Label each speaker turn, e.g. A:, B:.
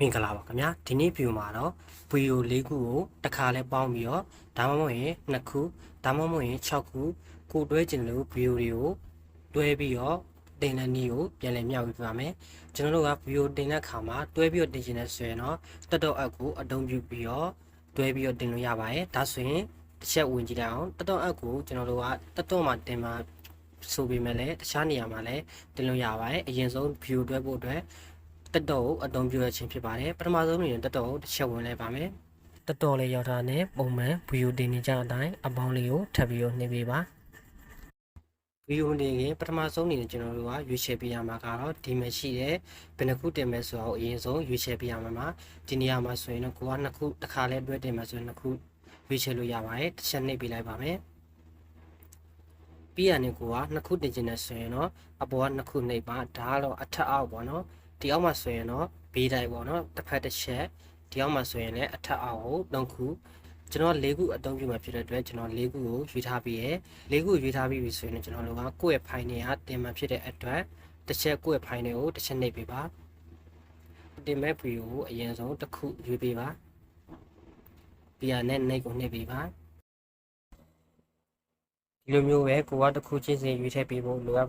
A: မင်္ဂလာပါခင်ဗျာဒီနေ့ view မှာတော့ video ၄ခုကိုတစ်ခါလဲပေါင်းပြီးတော့ဒါမှမဟုတ်ရင်2ခုဒါမှမဟုတ်ရင်6ခုကိုတွဲကျင်လို့ video တွေကိုတွဲပြီးတော့တင်တဲ့နည်းကိုပြန်လည်မျှဝေပြပါမယ်ကျွန်တော်တို့က video တင်တဲ့အခါမှာတွဲပြီးတော့တင်ချင်တဲ့ဆိုရင်တော့တက်တော့ app ကိုအသုံးပြုပြီးတော့တွဲပြီးတော့တင်လို့ရပါတယ်ဒါဆိုရင်တစ်ချက်ဝင်ကြည့်လိုက်အောင်တက်တော့ app ကိုကျွန်တော်တို့ကတက်တော့မှာတင်မှာဆိုပေမဲ့လည်းတခြားနေရာမှာလည်းတင်လို့ရပါတယ်အရင်ဆုံး view တွဲဖို့အတွက် တက်တော်ကိုအသုံးပြုရခြင်းဖြစ်ပါတယ်ပထမဆုံးအနေနဲ့တက်တော်ကိုတစ်ချက်ဝင်လိုက်ပါမယ်တက်တော်လေးရောက်တာနဲ့ပုံမှန်ဗီဒီယိုတင်နေကြတဲ့အတိုင်းအပေါင်းလေးကိုထပ်ပြီးတော့နှိပ်ပေးပါဗီဒီယိုတင်ရင်ပထမဆုံးအနေနဲ့ကျွန်တော်တို့ကရွေးချယ်ပေးရမှာကတော့ဒီမှာရှိတဲ့ဘယ်နှခုတင်မယ်ဆိုတာကိုအရင်ဆုံးရွေးချယ်ပေးရမှာပါဒီနေရာမှာဆိုရင်တော့ကိုကနှစ်ခုတစ်ခါလဲတွဲတင်မယ်ဆိုရင်နှစ်ခုရွေးချယ်လို့ရပါတယ်တစ်ချက်နှိပ်ပေးလိုက်ပါမယ်ပြီးရနေကိုကနှစ်ခုတင်ချင်တယ်ဆိုရင်တော့အပေါ်ကနှစ်ခုနှိပ်ပါဒါကတော့အထက်အောက်ပေါ့နော် ဒီအောက်မှာဆိုရင်တော့ဘေးတိုင်းပေါ့နော်တစ်ဖက်တစ်ချက်ဒီအောက်မှာဆိုရင်လည်းအထက်အောက်ကို၃ခုကျွန်တော်၄ခုအသုံးပြုမှာဖြစ်တဲ့အတွက်ကျွန်တော်၄ခုကိုရွေးထားပြီးရယ်၄ခုရွေးထားပြီးပြီဆိုရင်ကျွန်တော်တို့ကကိုယ့်ရဲ့ဖိုင်တွေကတင်မှဖြစ်တဲ့အတွက်တစ်ချက်ကိုယ့်ရဲ့ဖိုင်တွေကိုတစ်ချက်နှိပ်ပေးပါတင်မဲ့ဗီဒီယိုကိုအရင်ဆုံးတစ်ခုရွေးပေးပါပြီးရနဲ့နှိပ်ကိုနှိပ်ပေးပါဒီလိုမျိုးပဲကိုကတစ်ခုချင်းစီရွေးထည့်ပေးဖို့လိုအပ်